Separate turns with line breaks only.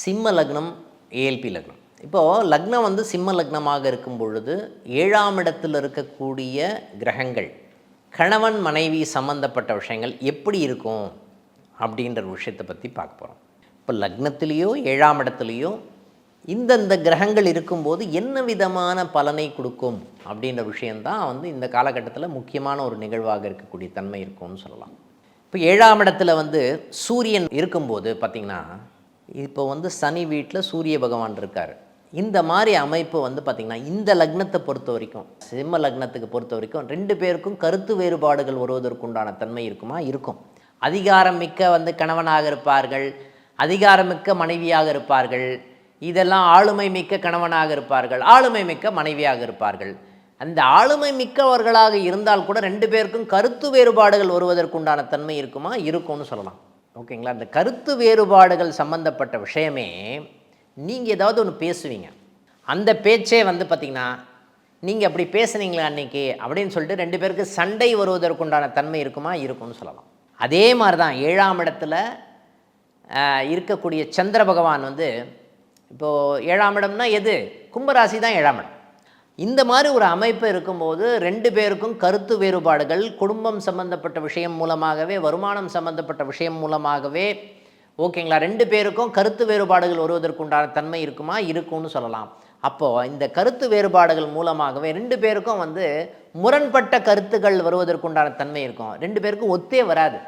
சிம்ம லக்னம் ஏஎல்பி லக்னம். இப்போது லக்னம் வந்து சிம்ம லக்னமாக இருக்கும் பொழுது ஏழாம் இடத்தில் இருக்கக்கூடிய கிரகங்கள் கணவன் மனைவி சம்பந்தப்பட்ட விஷயங்கள் எப்படி இருக்கும் அப்படின்ற விஷயத்தை பற்றி பார்க்க போகிறோம் இப்போ லக்னத்திலேயோ ஏழாம் இடத்துலையோ இந்தந்த கிரகங்கள் இருக்கும்போது என்ன விதமான பலனை கொடுக்கும் அப்படின்ற விஷயந்தான் வந்து இந்த காலகட்டத்தில் முக்கியமான ஒரு நிகழ்வாக இருக்கக்கூடிய தன்மை இருக்கும்னு சொல்லலாம். இப்போ ஏழாம் இடத்துல வந்து சூரியன் இருக்கும்போது பார்த்திங்கன்னா இப்போ வந்து சனி வீட்டில் சூரிய பகவான் இருக்கார். இந்த மாதிரி அமைப்பு வந்து பார்த்திங்கன்னா இந்த லக்னத்தை பொறுத்த வரைக்கும் சிம்ம லக்னத்துக்கு பொறுத்த வரைக்கும் ரெண்டு பேருக்கும் கருத்து வேறுபாடுகள் வருவதற்குண்டான தன்மை இருக்குமா? இருக்கும். அதிகாரம் மிக்க வந்து கணவனாக இருப்பார்கள் அதிகாரமிக்க மனைவியாக இருப்பார்கள் இதெல்லாம் ஆளுமை மிக்க கணவனாக இருப்பார்கள் ஆளுமை மிக்க மனைவியாக இருப்பார்கள். அந்த ஆளுமை மிக்கவர்களாக இருந்தால் கூட ரெண்டு பேருக்கும் கருத்து வேறுபாடுகள் வருவதற்குண்டான தன்மை இருக்குமா? இருக்கும்னு சொல்லலாம். ஓகேங்களா? அந்த கருத்து வேறுபாடுகள் சம்பந்தப்பட்ட விஷயமே நீங்கள் ஏதாவது ஒன்று பேசுவீங்க. அந்த பேச்சே வந்து பார்த்திங்கன்னா நீங்கள் அப்படி பேசுனீங்களா அன்றைக்கி அப்படின்னு சொல்லிட்டு ரெண்டு பேருக்கு சண்டை வருவதற்குண்டான தன்மை இருக்குமா? இருக்கும்னு சொல்லலாம். அதே மாதிரி தான் ஏழாம் இடத்துல இருக்கக்கூடிய சந்திர பகவான் வந்து இப்போது ஏழாம் இடம்னா எது? கும்பராசி தான் ஏழாம் இடம். இந்த மாதிரி ஒரு அமைப்பு இருக்கும்போது ரெண்டு பேருக்கும் கருத்து வேறுபாடுகள் குடும்பம் சம்பந்தப்பட்ட விஷயம் மூலமாகவே வருமானம் சம்பந்தப்பட்ட விஷயம் மூலமாகவே ஓகேங்களா? ரெண்டு பேருக்கும் கருத்து வேறுபாடுகள் வருவதற்குண்டான தன்மை இருக்குமா? இருக்கும்னு சொல்லலாம். அப்போது இந்த கருத்து வேறுபாடுகள் மூலமாகவே ரெண்டு பேருக்கும் வந்து முரண்பட்ட கருத்துக்கள் வருவதற்குண்டான தன்மை இருக்கும். ரெண்டு பேருக்கும் ஒத்தே வராது.